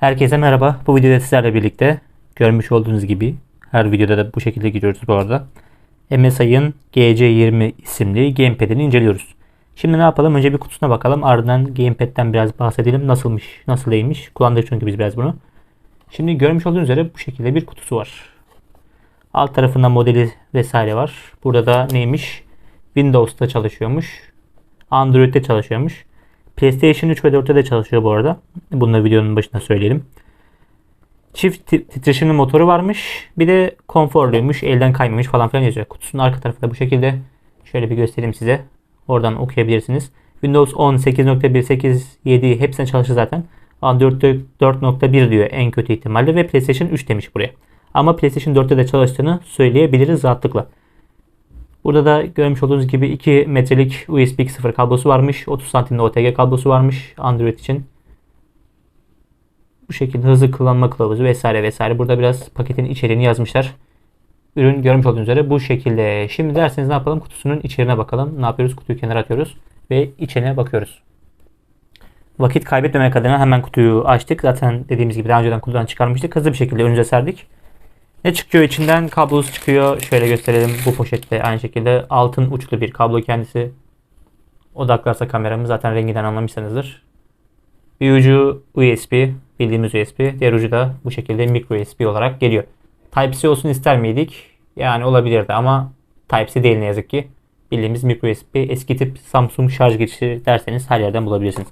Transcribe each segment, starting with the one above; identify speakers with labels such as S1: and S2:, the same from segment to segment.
S1: Herkese merhaba. Bu videoda sizlerle birlikte görmüş olduğunuz gibi her videoda da bu şekilde giriyoruz bu arada. MSI'ın GC20 isimli gamepad'ini inceliyoruz. Şimdi ne yapalım? Önce bir kutusuna bakalım. Ardından gamepad'den biraz bahsedelim. Nasılmış, nasıl değilmiş. Kullandık çünkü biz biraz bunu. Şimdi görmüş olduğunuz üzere bu şekilde bir kutusu var. Alt tarafında modeli vesaire var. Burada da neymiş? Windows'ta çalışıyormuş. Android'de çalışıyormuş. PlayStation 3 ve 4'te de çalışıyor bu arada. Bunu da videonun başında söyleyelim. Çift ti- titreşimli motoru varmış. Bir de konforluymuş. Elden kaymamış falan filan yazıyor. Kutusunun arka tarafı da bu şekilde. Şöyle bir göstereyim size. Oradan okuyabilirsiniz. Windows 10, 8.1, 8, 7 hepsine çalışır zaten. Android 4.1 diyor en kötü ihtimalle ve PlayStation 3 demiş buraya. Ama PlayStation 4'te de çalıştığını söyleyebiliriz rahatlıkla. Burada da görmüş olduğunuz gibi 2 metrelik USB 2.0 kablosu varmış. 30 santimde OTG kablosu varmış Android için. Bu şekilde hızlı kullanma kılavuzu vesaire vesaire. Burada biraz paketin içeriğini yazmışlar. Ürün görmüş olduğunuz üzere bu şekilde. Şimdi derseniz ne yapalım? Kutusunun içeriğine bakalım. Ne yapıyoruz? Kutuyu kenara atıyoruz ve içine bakıyoruz. Vakit kaybetmemek adına hemen kutuyu açtık. Zaten dediğimiz gibi daha önceden kutudan çıkarmıştık. Hızlı bir şekilde önümüze serdik. Ne çıkıyor içinden? Kablosu çıkıyor. Şöyle gösterelim. Bu poşette aynı şekilde altın uçlu bir kablo kendisi. Odaklarsa kameramı zaten renginden anlamışsınızdır. Bir ucu USB, bildiğimiz USB. Diğer ucu da bu şekilde micro USB olarak geliyor. Type-C olsun ister miydik? Yani olabilirdi ama Type-C değil ne yazık ki. Bildiğimiz micro USB eski tip Samsung şarj girişi derseniz her yerden bulabilirsiniz.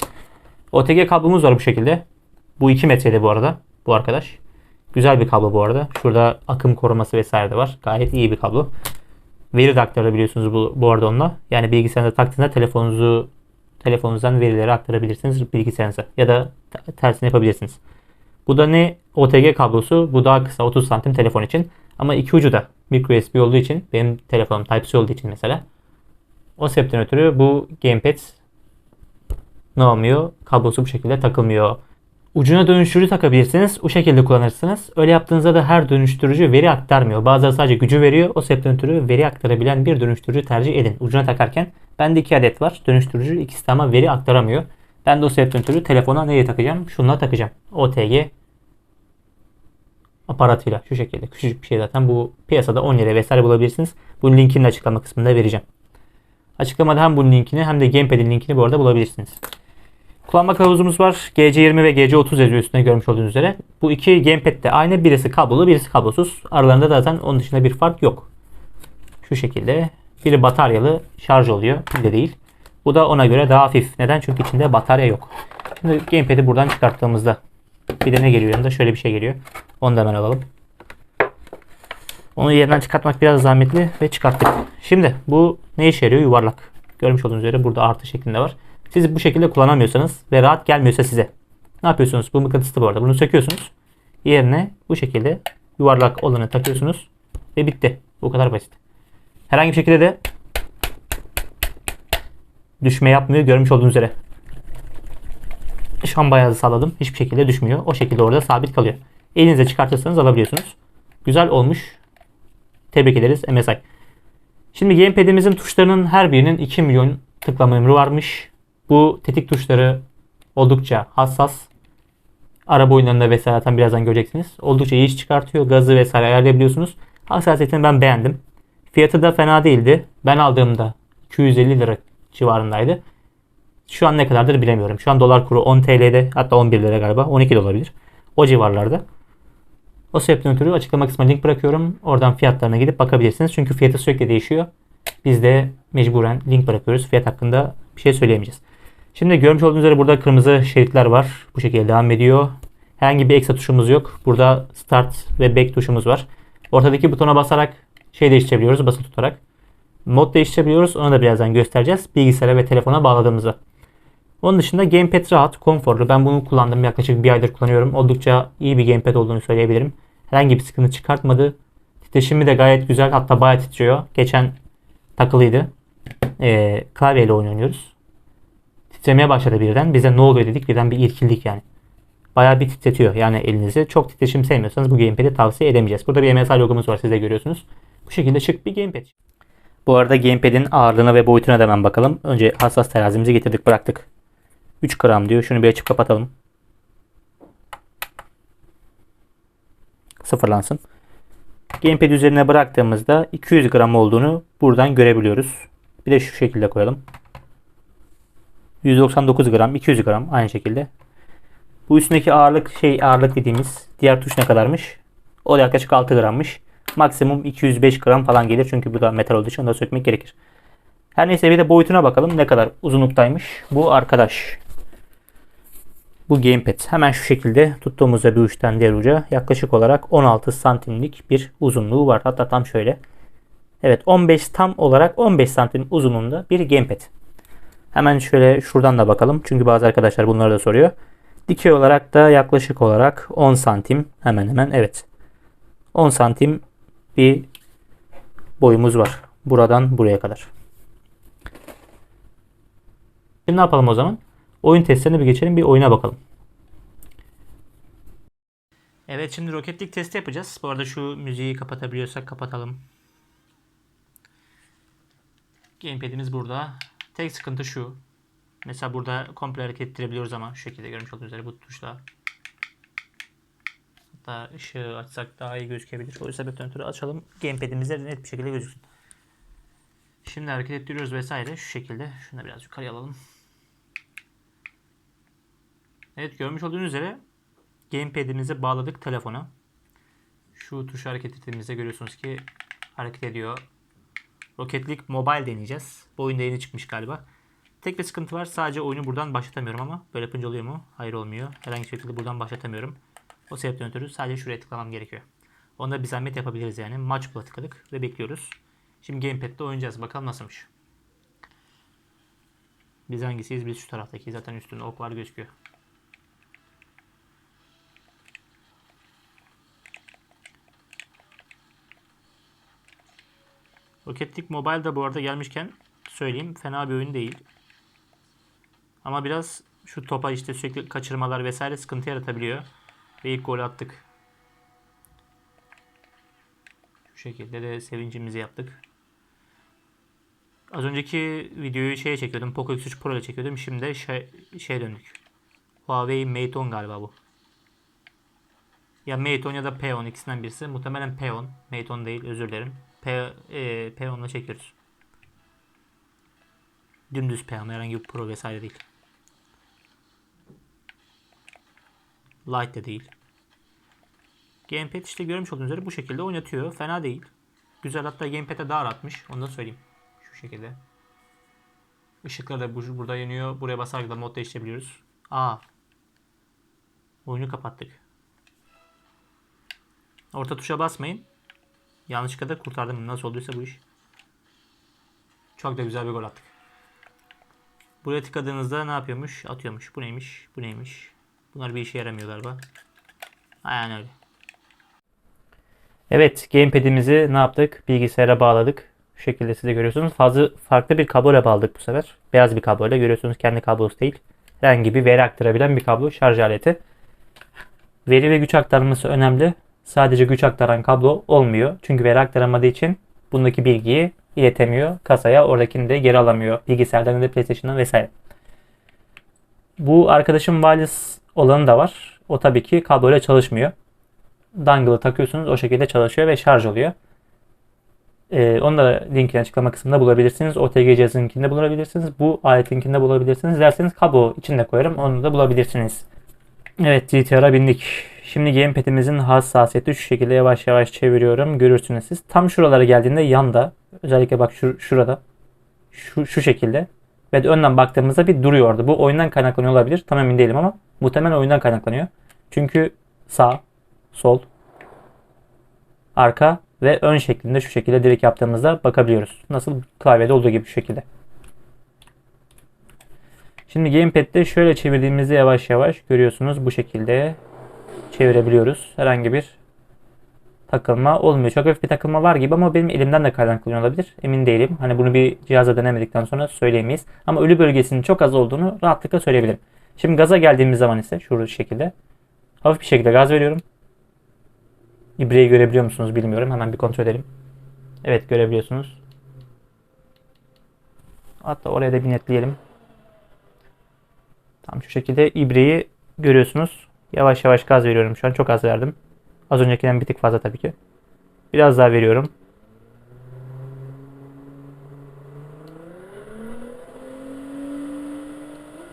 S1: OTG kablomuz var bu şekilde. Bu 2 metrede bu arada. Bu arkadaş. Güzel bir kablo bu arada. Şurada akım koruması vesaire de var. Gayet iyi bir kablo. Veri de aktarabiliyorsunuz bu, bu arada onunla. Yani bilgisayarınıza taktığınızda telefonunuzu telefonunuzdan verileri aktarabilirsiniz bilgisayarınıza. Ya da te- tersini yapabilirsiniz. Bu da ne? OTG kablosu. Bu daha kısa 30 santim telefon için. Ama iki ucu da micro USB olduğu için benim telefonum Type-C olduğu için mesela o sebepten ötürü bu gamepad ne olmuyor? Kablosu bu şekilde takılmıyor. Ucuna dönüştürücü takabilirsiniz. O şekilde kullanırsınız. Öyle yaptığınızda da her dönüştürücü veri aktarmıyor. Bazıları sadece gücü veriyor. O sebepten ötürü veri aktarabilen bir dönüştürücü tercih edin. Ucuna takarken bende iki adet var. Dönüştürücü ikisi de ama veri aktaramıyor. Ben de o sebepten ötürü telefona nereye takacağım? Şununla takacağım. OTG aparatıyla şu şekilde. Küçücük bir şey zaten. Bu piyasada 10 lira vesaire bulabilirsiniz. Bunun linkini de açıklama kısmında vereceğim. Açıklamada hem bunun linkini hem de Gamepad'in linkini bu arada bulabilirsiniz. Kullanma kılavuzumuz var. GC20 ve GC30 yazıyor üstünde görmüş olduğunuz üzere. Bu iki gamepad de aynı. Birisi kablolu, birisi kablosuz. Aralarında zaten onun dışında bir fark yok. Şu şekilde. Biri bataryalı şarj oluyor. Bir de değil. Bu da ona göre daha hafif. Neden? Çünkü içinde batarya yok. Şimdi gamepad'i buradan çıkarttığımızda bir de ne geliyor yanında? Şöyle bir şey geliyor. Onu da hemen alalım. Onu yerinden çıkartmak biraz zahmetli ve çıkarttık. Şimdi bu ne işe yarıyor? Yuvarlak. Görmüş olduğunuz üzere burada artı şeklinde var. Siz bu şekilde kullanamıyorsanız ve rahat gelmiyorsa size ne yapıyorsunuz? Bu mıknatıslı bu arada. Bunu söküyorsunuz. Yerine bu şekilde yuvarlak olanı takıyorsunuz ve bitti. Bu kadar basit. Herhangi bir şekilde de düşme yapmıyor görmüş olduğunuz üzere. Şu an bayağı. Hiçbir şekilde düşmüyor. O şekilde orada sabit kalıyor. Elinize çıkartırsanız alabiliyorsunuz. Güzel olmuş. Tebrik ederiz MSI. Şimdi gamepad'imizin tuşlarının her birinin 2 milyon tıklama ömrü varmış. Bu tetik tuşları oldukça hassas. Araba oyunlarında vesaire zaten birazdan göreceksiniz. Oldukça iyi iş çıkartıyor. Gazı vesaire ayarlayabiliyorsunuz. Hassasiyetini ben beğendim. Fiyatı da fena değildi. Ben aldığımda 250 lira civarındaydı. Şu an ne kadardır bilemiyorum. Şu an dolar kuru 10 TL'de hatta 11 lira galiba. 12 de olabilir. O civarlarda. O sebepten ötürü açıklama kısmına link bırakıyorum. Oradan fiyatlarına gidip bakabilirsiniz. Çünkü fiyatı sürekli değişiyor. Biz de mecburen link bırakıyoruz. Fiyat hakkında bir şey söyleyemeyeceğiz. Şimdi görmüş olduğunuz üzere burada kırmızı şeritler var. Bu şekilde devam ediyor. Herhangi bir ekstra tuşumuz yok. Burada start ve back tuşumuz var. Ortadaki butona basarak şey değiştirebiliyoruz basılı tutarak. Mod değiştirebiliyoruz. Onu da birazdan göstereceğiz. Bilgisayara ve telefona bağladığımızda. Onun dışında gamepad rahat, konforlu. Ben bunu kullandım. Yaklaşık bir aydır kullanıyorum. Oldukça iyi bir gamepad olduğunu söyleyebilirim. Herhangi bir sıkıntı çıkartmadı. Titreşimi de gayet güzel. Hatta bayağı titriyor. Geçen takılıydı. Ee, klavyeyle oynuyoruz. Titremeye başladı birden. Bize ne oluyor dedik. Birden bir irkildik yani. Bayağı bir titretiyor yani elinizi. Çok titreşim sevmiyorsanız bu gamepad'i tavsiye edemeyeceğiz. Burada bir MSI logomuz var siz de görüyorsunuz. Bu şekilde şık bir gamepad. Bu arada gamepad'in ağırlığına ve boyutuna da hemen bakalım. Önce hassas terazimizi getirdik bıraktık. 3 gram diyor. Şunu bir açıp kapatalım. Sıfırlansın. Gamepad üzerine bıraktığımızda 200 gram olduğunu buradan görebiliyoruz. Bir de şu şekilde koyalım. 199 gram, 200 gram aynı şekilde. Bu üstündeki ağırlık şey ağırlık dediğimiz diğer tuş ne kadarmış? O da yaklaşık 6 grammış. Maksimum 205 gram falan gelir çünkü bu da metal olduğu için onu da sökmek gerekir. Her neyse bir de boyutuna bakalım ne kadar uzunluktaymış. Bu arkadaş. Bu gamepad. Hemen şu şekilde tuttuğumuzda bir uçtan diğer uca yaklaşık olarak 16 santimlik bir uzunluğu var. Hatta tam şöyle. Evet 15 tam olarak 15 santim uzunluğunda bir gamepad. Hemen şöyle şuradan da bakalım. Çünkü bazı arkadaşlar bunları da soruyor. Dikey olarak da yaklaşık olarak 10 santim hemen hemen evet. 10 santim bir boyumuz var. Buradan buraya kadar. Şimdi ne yapalım o zaman? Oyun testlerine bir geçelim. Bir oyuna bakalım. Evet şimdi roketlik testi yapacağız. Bu arada şu müziği kapatabiliyorsak kapatalım. Gamepad'imiz burada. Tek sıkıntı şu. Mesela burada komple hareket ettirebiliyoruz ama şu şekilde görmüş olduğunuz üzere bu tuşla. Hatta ışığı açsak daha iyi gözükebilir. O sebepten ötürü açalım. Gamepad'imizde net bir şekilde gözüksün. Şimdi hareket ettiriyoruz vesaire. Şu şekilde. Şunu da biraz yukarıya alalım. Evet görmüş olduğunuz üzere Gamepad'imizi bağladık telefona. Şu tuşu hareket ettiğimizde görüyorsunuz ki hareket ediyor. Rocket Mobile deneyeceğiz. Bu oyunda yeni çıkmış galiba. Tek bir sıkıntı var. Sadece oyunu buradan başlatamıyorum ama böyle yapınca oluyor mu? Hayır olmuyor. Herhangi bir şekilde buradan başlatamıyorum. O sebepten ötürü sadece şuraya tıklamam gerekiyor. Onda bir zahmet yapabiliriz yani. Maç tıkladık ve bekliyoruz. Şimdi Gamepad'de oynayacağız. Bakalım nasılmış. Biz hangisiyiz? Biz şu taraftaki. Zaten üstünde ok var gözüküyor. Rocket League Mobile da bu arada gelmişken söyleyeyim fena bir oyun değil. Ama biraz şu topa işte sürekli kaçırmalar vesaire sıkıntı yaratabiliyor. Ve ilk gol attık. Şu şekilde de sevincimizi yaptık. Az önceki videoyu şeye çekiyordum. Poco X3 Pro ile çekiyordum. Şimdi de şey, şeye döndük. Huawei Mate 10 galiba bu. Ya Mate 10 ya da P10 ikisinden birisi. Muhtemelen P10. Mate 10 değil özür dilerim. P, e, P10'la çekiyoruz. Dümdüz P ama herhangi bir Pro vesaire değil. Light de değil. Gamepad işte görmüş olduğunuz üzere bu şekilde oynatıyor. Fena değil. Güzel hatta Gamepad'e daha rahatmış. Onu da söyleyeyim. Şu şekilde. Işıklar da bu, burada yanıyor. Buraya basarak da mod değiştirebiliyoruz. Aa. Oyunu kapattık. Orta tuşa basmayın. Yanlışlıkla da kurtardım. Nasıl olduysa bu iş. Çok da güzel bir gol attık. Buraya tıkladığınızda ne yapıyormuş? Atıyormuş. Bu neymiş? Bu neymiş? Bunlar bir işe yaramıyor galiba. Aynen öyle. Evet, gamepad'imizi ne yaptık? Bilgisayara bağladık. Şu şekilde siz de görüyorsunuz. Fazla farklı bir kabloyla bağladık bu sefer. Beyaz bir kabloyla görüyorsunuz kendi kablosu değil. Herhangi bir veri aktarabilen bir kablo şarj aleti. Veri ve güç aktarması önemli. Sadece güç aktaran kablo olmuyor. Çünkü veri aktaramadığı için bundaki bilgiyi iletemiyor kasaya. Oradakini de geri alamıyor. Bilgisayardan da PlayStation'dan vesaire. Bu arkadaşım wireless olanı da var. O tabii ki kabloyla çalışmıyor. Dongle'ı takıyorsunuz o şekilde çalışıyor ve şarj oluyor. Ee, onu da linkini açıklama kısmında bulabilirsiniz. OTG cihazın linkinde bulabilirsiniz. Bu alet linkinde bulabilirsiniz. Derseniz kablo içinde koyarım. Onu da bulabilirsiniz. Evet GTR'a bindik. Şimdi gamepad'imizin hassasiyeti şu şekilde yavaş yavaş çeviriyorum. Görürsünüz siz. Tam şuralara geldiğinde yanda özellikle bak şu, şurada şu, şu şekilde ve de önden baktığımızda bir duruyordu. Bu oyundan kaynaklanıyor olabilir. Tam emin değilim ama muhtemelen oyundan kaynaklanıyor. Çünkü sağ, sol, arka ve ön şeklinde şu şekilde direkt yaptığımızda bakabiliyoruz. Nasıl klavyede olduğu gibi şu şekilde. Şimdi gamepad'de şöyle çevirdiğimizde yavaş yavaş görüyorsunuz bu şekilde çevirebiliyoruz. Herhangi bir takılma olmuyor. Çok hafif bir takılma var gibi ama benim elimden de kaynaklanıyor olabilir. Emin değilim. Hani bunu bir cihaza denemedikten sonra söyleyemeyiz. Ama ölü bölgesinin çok az olduğunu rahatlıkla söyleyebilirim. Şimdi gaza geldiğimiz zaman ise şu şekilde hafif bir şekilde gaz veriyorum. İbreyi görebiliyor musunuz bilmiyorum. Hemen bir kontrol edelim. Evet görebiliyorsunuz. Hatta oraya da bir netleyelim. Tam şu şekilde ibreyi görüyorsunuz. Yavaş yavaş gaz veriyorum şu an. Çok az verdim. Az öncekinden bir tık fazla tabii ki. Biraz daha veriyorum.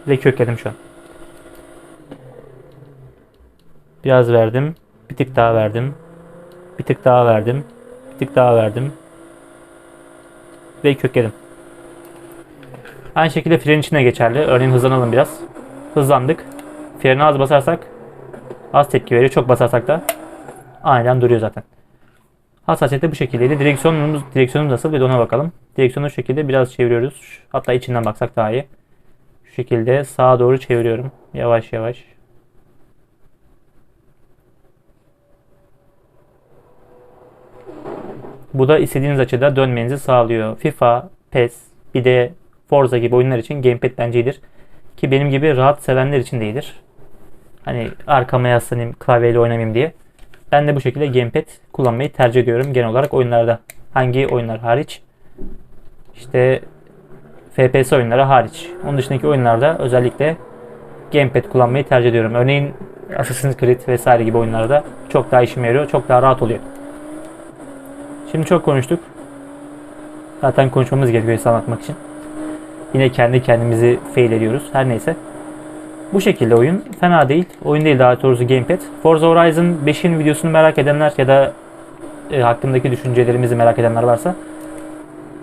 S1: Ve kökledim şu an. Biraz verdim. Bir tık daha verdim. Bir tık daha verdim. Bir tık daha verdim. Ve kökledim. Aynı şekilde fren için de geçerli. Örneğin hızlanalım biraz. Hızlandık. Frene az basarsak az tepki veriyor. Çok basarsak da aniden duruyor zaten. Hassasiyeti bu şekildeydi. Direksiyonumuz, direksiyonumuz nasıl bir de ona bakalım. Direksiyonu şu şekilde biraz çeviriyoruz. Hatta içinden baksak daha iyi. Şu şekilde sağa doğru çeviriyorum. Yavaş yavaş. Bu da istediğiniz açıda dönmenizi sağlıyor. FIFA, PES, bir de Forza gibi oyunlar için gamepad bence iyidir. Ki benim gibi rahat sevenler için de iyidir. Hani arkama yaslanayım, klavyeyle oynamayayım diye. Ben de bu şekilde gamepad kullanmayı tercih ediyorum genel olarak oyunlarda. Hangi oyunlar hariç? İşte FPS oyunları hariç. Onun dışındaki oyunlarda özellikle gamepad kullanmayı tercih ediyorum. Örneğin Assassin's Creed vesaire gibi oyunlarda çok daha işime yarıyor, çok daha rahat oluyor. Şimdi çok konuştuk. Zaten konuşmamız gerekiyor anlatmak için. Yine kendi kendimizi fail ediyoruz. Her neyse. Bu şekilde oyun. Fena değil. Oyun değil daha doğrusu gamepad. Forza Horizon 5'in videosunu merak edenler ya da e, hakkındaki düşüncelerimizi merak edenler varsa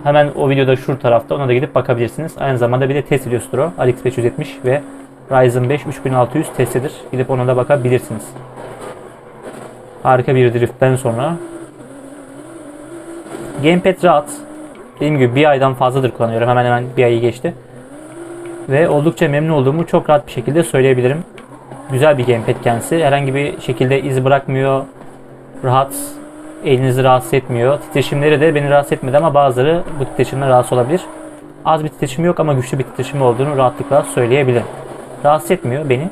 S1: hemen o videoda şu tarafta ona da gidip bakabilirsiniz. Aynı zamanda bir de test videosudur o. RX 570 ve Ryzen 5 3600 testidir. Gidip ona da bakabilirsiniz. Harika bir driftten sonra Gamepad rahat. Dediğim gibi bir aydan fazladır kullanıyorum. Hemen hemen bir ayı geçti. Ve oldukça memnun olduğumu çok rahat bir şekilde söyleyebilirim. Güzel bir gamepad kendisi. Herhangi bir şekilde iz bırakmıyor. Rahat. Elinizi rahatsız etmiyor. Titreşimleri de beni rahatsız etmedi ama bazıları bu titreşimden rahatsız olabilir. Az bir titreşimi yok ama güçlü bir titreşimi olduğunu rahatlıkla söyleyebilirim. Rahatsız etmiyor beni.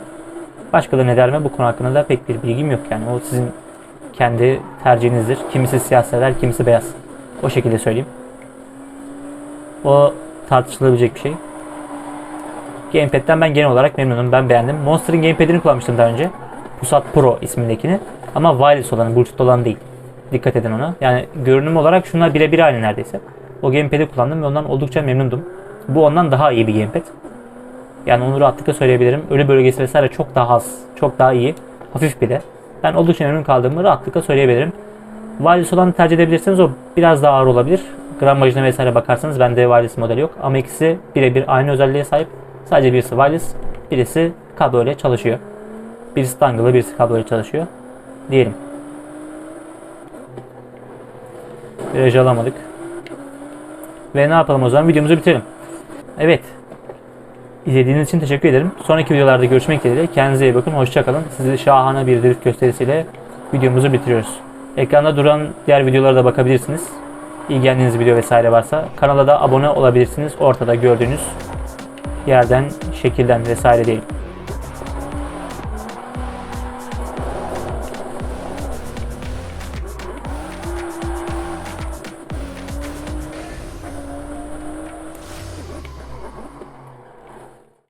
S1: Başkaları ne der mi bu konu hakkında da pek bir bilgim yok yani. O sizin kendi tercihinizdir. Kimisi siyah sever, kimisi beyaz. O şekilde söyleyeyim. O tartışılabilecek bir şey. Gamepad'den ben genel olarak memnunum. Ben beğendim. Monster'ın gamepad'ini kullanmıştım daha önce. Pusat Pro ismindekini. Ama wireless olanı, bluetooth olan değil. Dikkat edin ona. Yani görünüm olarak şunlar birebir aynı neredeyse. O gamepad'i kullandım ve ondan oldukça memnundum. Bu ondan daha iyi bir gamepad. Yani onu rahatlıkla söyleyebilirim. Ölü bölgesi vesaire çok daha az, çok daha iyi. Hafif bir de. Ben oldukça memnun kaldığımı rahatlıkla söyleyebilirim. Wireless olanı tercih edebilirseniz o biraz daha ağır olabilir. Gramajına vesaire bakarsanız bende wireless modeli yok. Ama ikisi birebir aynı özelliğe sahip. Sadece birisi wireless, birisi kablo ile çalışıyor. Birisi dangle'lı, birisi kablo ile çalışıyor. Diyelim. Virajı alamadık. Ve ne yapalım o zaman? Videomuzu bitirelim. Evet. İzlediğiniz için teşekkür ederim. Sonraki videolarda görüşmek dileğiyle. Kendinize iyi bakın. Hoşçakalın. Sizi şahane bir drift gösterisiyle videomuzu bitiriyoruz. Ekranda duran diğer videolara da bakabilirsiniz. İlgilendiğiniz video vesaire varsa. Kanala da abone olabilirsiniz. Ortada gördüğünüz yerden, şekilden vesaire diyelim.